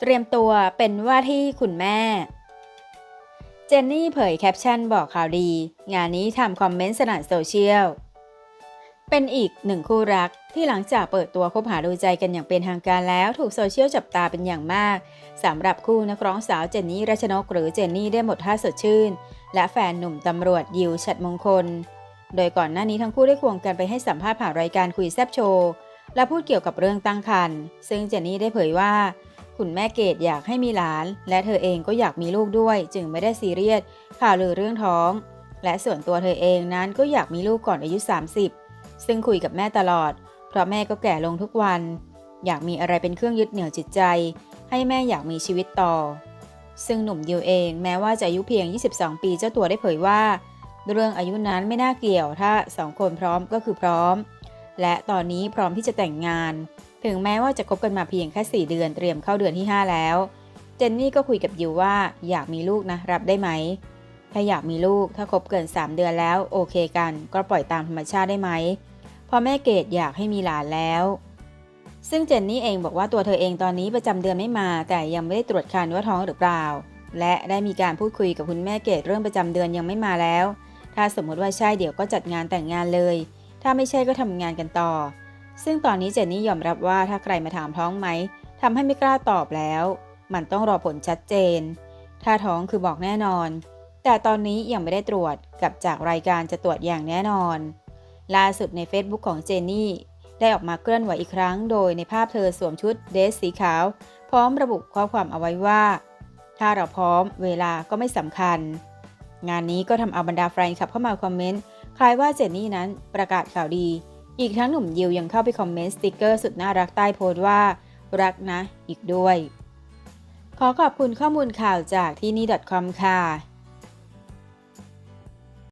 เตรียมตัวเป็นว่าที่คุณแม่ เจนนี่เผยแคปชั่นบอกข่าวดี งานนี้ทำคอมเมนต์สนั่นโซเชียล เป็นอีกหนึ่งคู่รักที่หลังจากเปิดตัวคบหาดูใจกันอย่างเป็นทางการแล้วถูกโซเชียลจับตาเป็นอย่างมากสำหรับคู่นักร้องสาวเจนนี่รัชนกหรือเจนนี่ได้หมดท่าสดชื่น และแฟนหนุ่มตำรวจยิวฉัดมงคล โดยก่อนหน้านี้ทั้งคู่ได้ควงกันไปให้สัมภาษณ์ผ่านรายการคุยแซบโชว์และพูดเกี่ยวกับเรื่องตั้งครรภ์ซึ่งเจนนี่ได้เผยว่า คุณแม่เกดอยากให้มีหลาน และเธอเองก็อยากมีลูกด้วย จึงไม่ได้ซีเรียสข่าวลือเรื่องท้อง และส่วนตัวเธอเองนั้นก็อยากมีลูกก่อนอายุ 30 ซึ่งคุยกับแม่ตลอด เพราะแม่ก็แก่ลงทุกวัน อยากมีอะไรเป็นเครื่องยึดเหนี่ยวจิตใจ ให้แม่อยากมีชีวิตต่อ ซึ่งหนุ่มยิวเองแม้ว่าจะอายุเพียง 22 ปีเจ้าตัวได้เผยว่า เรื่องอายุนั้นไม่น่าเกี่ยวถ้าสองคนพร้อมก็คือพร้อม และตอนนี้พร้อมที่จะแต่งงาน ถึงแม้ว่าจะคบกันมาเพียงแค่ 4 เดือนเตรียมเข้าเดือนที่ 5 แล้ว เจนนี่ก็คุยกับยิวว่าอยากมีลูกนะ รับได้ไหม ถ้าอยากมีลูกถ้าคบเกิน 3 เดือนแล้วโอเคกัน ก็ปล่อยตามธรรมชาติได้ไหมเพราะแม่เกดอยากให้มีหลานแล้ว ซึ่งเจนนี่เองบอกว่าตัวเธอเองตอนนี้ประจำเดือนไม่มา แต่ยังไม่ได้ตรวจคันว่าท้องหรือเปล่า และได้มีการพูดคุยกับคุณแม่เกดเรื่องประจำเดือนยังไม่มาแล้ว ถ้าสมมติว่าใช่เดี๋ยวก็จัดงานแต่งงานเลย ถ้าไม่ใช่ก็ทำงานกันต่อ ซึ่งตอนนี้เจนนี่ยอมรับว่าถ้าใครมาถามท้องไหมทำให้ไม่กล้าตอบแล้ว มันต้องรอผลชัดเจน ถ้าท้องคือบอกแน่นอน แต่ตอนนี้ยังไม่ได้ตรวจกับจากรายการจะตรวจอย่างแน่นอน ล่าสุดใน Facebook ของเจนนี่ได้ออกมาเคลื่อนไหวอีกครั้ง โดยในภาพเธอสวมชุดเดรสสีขาว พร้อมระบุข้อความเอาไว้ว่า ถ้าเราพร้อมเวลาก็ไม่สำคัญ งานนี้ก็ทำเอาบรรดาแฟนคลับเข้ามาคอมเมนต์คล้ายว่าเจนนี่นั้นประกาศข่าวดี อีกทั้งหนุ่มยิวยังเข้าไปคอมเมนต์สติกเกอร์สุดน่ารักใต้โพสต์ว่า รักนะ อีกด้วย ขอขอบคุณข้อมูลข่าวจากที่นี่ .com ค่ะ